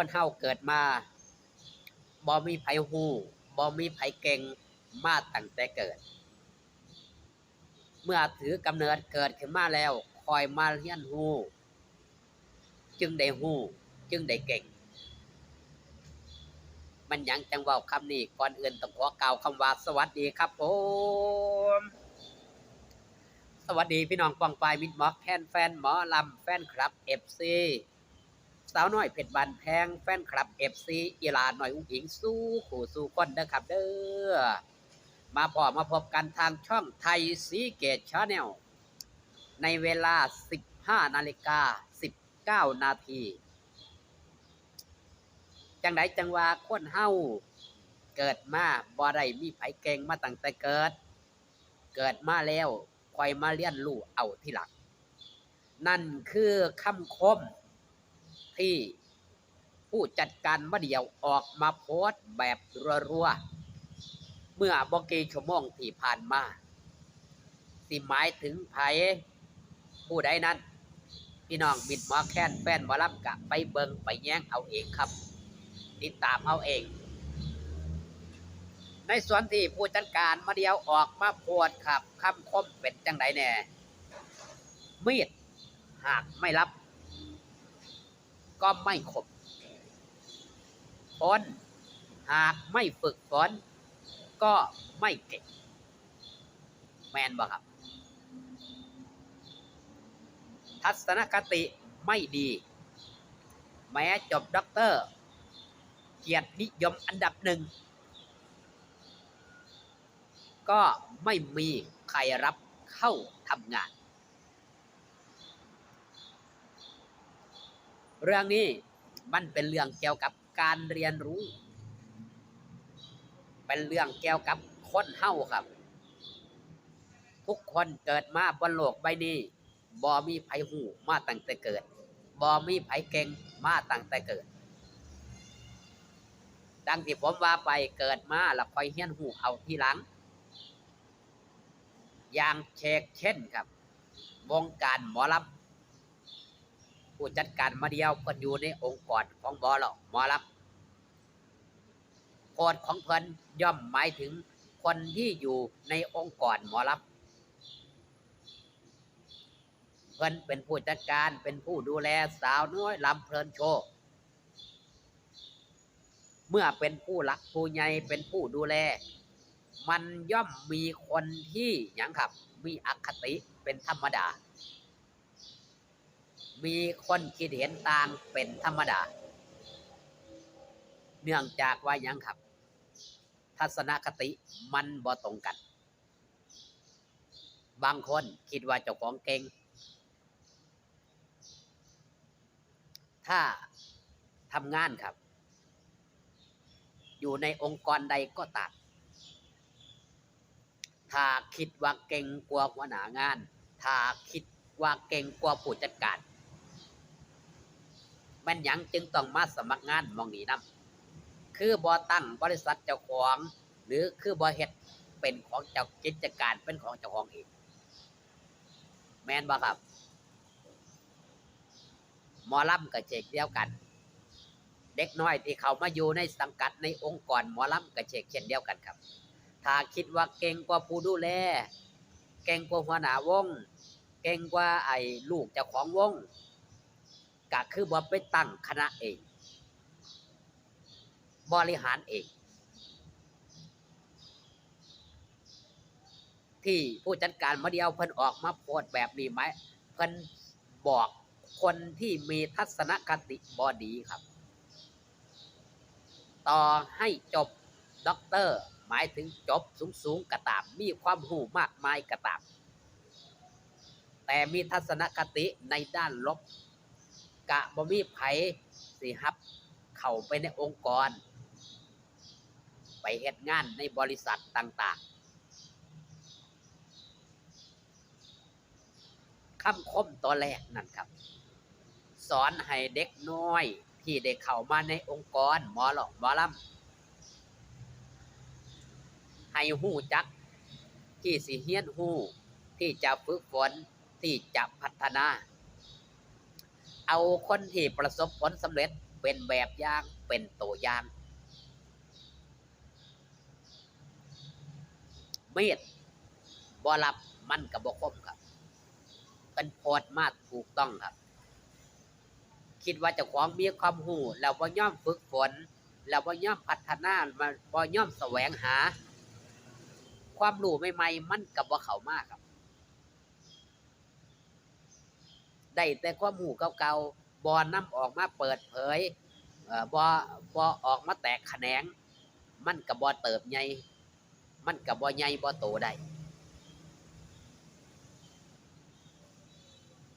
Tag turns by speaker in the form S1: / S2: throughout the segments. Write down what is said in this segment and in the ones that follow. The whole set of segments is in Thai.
S1: คนเฮาเกิดมาบ่มีไผฮู้บ่มีไผเก่งมาตั้งแต่เกิด เมื่อถือกำเนิดเกิดขึ้นมาแล้ว คอยมาเรียนฮู้จึงได้ฮู้จึงได้เก่ง มันยังจังว้าคำนี้ก่อนอื่นต้องขอกล่าวคำว่าสวัสดีครับผมสวัสดีพี่น้องปองปายมิดหมอแคนแฟนหมอลำแฟนคลับ FC สาวน้อยเพชรบานแพงแฟนคลับ FC อีลาหน่อยอุ้งอิงสู้ขู่สู้คนเด้อครับเด้อมาพอมาพบกันทางช่องไทยสีเกตชาแนลในเวลา 15นาฬิกา19นาทีจังไดจังว่าคนเฮาเกิดมาบ่ได้มีไผเก่งมาตั้งแต่เกิด เกิดมาแล้วคอยมาเรียนรู้เอาที่หลังนั่นคือคำคม ที่ ผู้จัดการมาเดียวออกมาโพสต์แบบรัวๆ เมื่อบอกกีชั่วโมงที่ผ่านมา สิหมายถึงไผผู้ใดนั้น พี่น้องมิดมอแค้นแฟนหมอลำกะไปเบิงไปแย้งเอาเองครับ ติดตามเอาเอง ในส่วนที่ผู้จัดการมาเดียวออกมาโพดครับคำคมเป็นจังไดแน่มีดหากไม่รับ ก็ไม่คมฝนหากไม่ฝึกฝนก็ไม่เก่ง แมนบ่ครับ ทัศนคติไม่ดี แม้จบด็อกเตอร์ เกียรตินิยมอันดับหนึ่ง ก็ไม่มีใครรับเข้าทำงาน เรื่องนี้มันเป็นเรื่องเกี่ยวกับการเรียนรู้ เป็นเรื่องเกี่ยวกับคนเฮาครับ ทุกคนเกิดมาบนโลกใบนี้บ่มีไผหูมาตั้งแต่เกิดบ่มีไผเก่งมาตั้งแต่เกิด ดังที่ผมว่าไปเกิดมาแล้วคอยเฮียนหูเอาทีหลัง อย่างเชกเช่นครับ วงการหมอลำ ผู้จัดการมาเดียวเพิ่นอยู่ในองค์กรของบอหมอลำหมอลำกฎของเพิ่นย่อมหมายถึงคนที่อยู่ในองค์กรหมอลำเพิ่นเป็นผู้จัดการเป็นผู้ดูแลสาวน้อยลำเพลินโชว์เมื่อเป็นผู้หลักผู้ใหญ่เป็นผู้ดูแล มันย่อมมีคนที่ยังครับ มีอคติเป็นธรรมดา มีคนคิดเห็นต่างเป็นธรรมดา เนื่องจากว่ายังครับ ทัศนคติมันบ่ตรงกัน บางคนคิดว่าเจ้าของเก่ง ถ้าทำงานครับ อยู่ในองค์กรใดก็ตามถ้าคิดว่าเก่งกว่าหัวหน้างาน ถ้าคิดว่าเก่งกว่าผู้จัดการ มันหยังจึงต้องมาสมัครงานมองนี้นํคือบ่ตั้งบริษัทเจ้าของ หรือคือบ่เฮ็ดเป็นของเจ้ากิจการเป็นของเจ้าของเองแม่นบ่ครับหมอลำก็เช่นเดียวกัน เด็กน้อยที่เขามาอยู่ในสังกัดในองค์กรหมอลำก็เช่นเช่นเดียวกันครับ ถ้าคิดว่าเก่งกว่าผู้ดูแล เก่งกว่าหัวหน้าวง เก่งกว่าไอ้ลูกเจ้าของวง ก็คือบ่ไปตั้งคณะเอง บริหารเอง ที่ผู้จัดการมาเดียวเพิ่นออกมาโพสแบบนี้ไหมเพิ่นบอกคนที่มีทัศนคติบอดีครับ ต่อให้จบด็อกเตอร์ หมายถึงจบสูงสูงๆกระตามมีความหูมากมายกระตามแต่มีทัศนคติในด้านลบ กะบ่มีไผสิฮับ เข้าไปในองค์กร ไปเฮ็ดงานในบริษัทต่าง ๆคำคมตัวแรกนั่นครับ สอนให้เด็กน้อย ที่ได้เข้ามาในองค์กรหมอหลอกหมอลำให้หู้จัก ที่สิเฮียนหู้ที่จะฝึกฝนที่จะพัฒนา เอาคนที่ประสบผลสำเร็จเป็นแบบอย่างเป็นตัวอย่างเมีดบ่รับมันกับบ่คมครับ เป็นโพดมาถูกต้องครับ คิดว่าจ้าของมีความหูแล้วบ่ย่อมฝึกฝนแล้วบ่ย่อมพัฒนามาบ่ย่อมแสวงหา ความรู้ใหม่ๆมันกับบ่าเขามากครับ ได้แต่ความหูเก่าๆบ่นำออกมาเปิดเผยเอ่อออกมาแตกแขนง มันก็บ่เติบใหญ่มันก็บ่ใหญ่บ่โตได้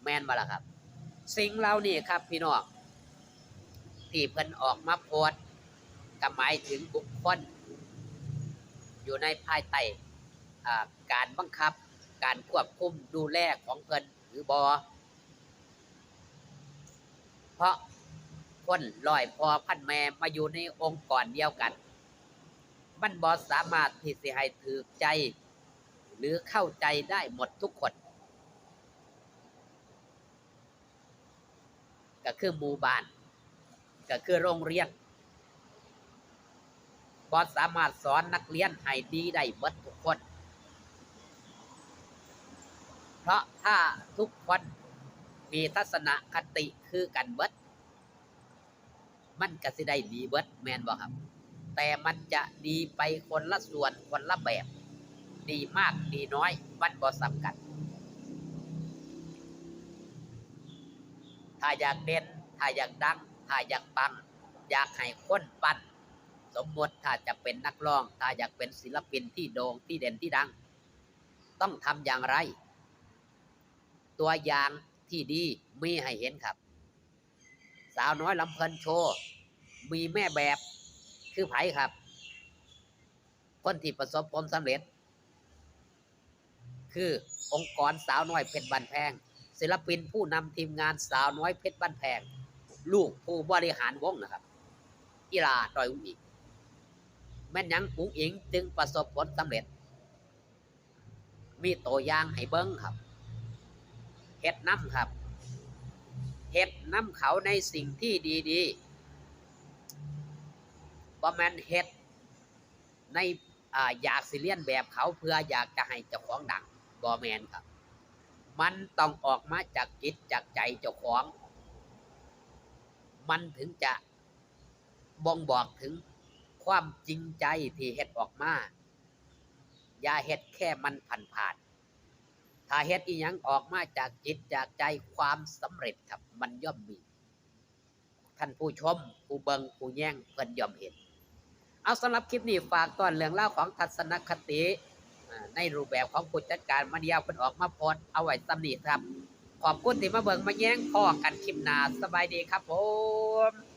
S1: แม่นบ่ล่ะครับ สิ่งเหล่านี้ครับ พี่น้องที่เพิ่นออกมาโพสก็หมายถึงบุคคลอยู่ในภายใต้การบังคับ การควบคุมดูแลของเพิ่นหรือบอ พราะคนลอยพอพันแม่มาอยู่ในองค์กรเดียวกัน มันบอสามารถที่สิให้ถือใจ หรือเข้าใจได้หมดทุกคน ก็คือหมู่บ้าน ก็คือโรงเรียนบอสามารถสอนนักเรียนให้ดีได้หมดทุกคน เพราะถ้าทุกคน มีทัศนคติคือกันเบิด มันก็สิได้ดีเบิดแมนบ่ครับ แต่มันจะดีไปคนละส่วนคนละแบบ ดีมากดีน้อย มันบ่สำคัญถ้าอยากเด่นถ้าอยากดัง ถ้าอยากปัง อยากให้คนปั้น สมมติถ้าจะเป็นนักร้อง ถ้าอยากเป็นศิลปินที่โด่งที่เด่นที่ดัง ต้องทำอย่างไร ตัวอย่าง ที่ดีมีให้เห็นครับ สาวน้อยลำเพลินโชว์มีแม่แบบคือไผ่ครับ คนที่ประสบความสำเร็จ คือองค์กรสาวน้อยเพชรบันแพง ศิลปินผู้นำทีมงานสาวน้อยเพชรบ้านแพง ลูกผู้บริหารวงนะครับอีลาดอยอุ้งอิงแม่นยังอุ้งอิงจึงประสบผลสำเร็จ มีตัวอย่างให้เบิ้งครับ เฮ็ดน้ำครับเฮ็ดน้ำเขาในสิ่งที่ดีๆบ่แม่นเฮ็ดในออยากสิเลียนแบบเขาเพื่ออยากจะให้เจ้าของดังบ่แมนครับ มันต้องออกมาจากจิตจากใจเจ้าของ มันถึงจะบ่งบอกถึงความจริงใจที่เฮ็ดออกมา อย่าเฮ็ดแค่มันผ่านผ่านๆ ถ้าเฮ็ดอีหยังออกมาจากจิตจากใจความสำเร็จครับ มันย่อมมี ท่านผู้ชม ผู้เบิงผู้แย่งเพิ่นย่อมเห็น เอาสำหรับคลิปนี้ฝากตอนเรื่องเล่าของทัศนคติในรูปแบบของผู้จัดการมาเดียวเพิ่นออกมาพสต์เอาไว้ตำหนิครับ ขอบคุณที่มาเบิ่งมาแย้งพ่อกันคลิปหน้าสบายดีครับผม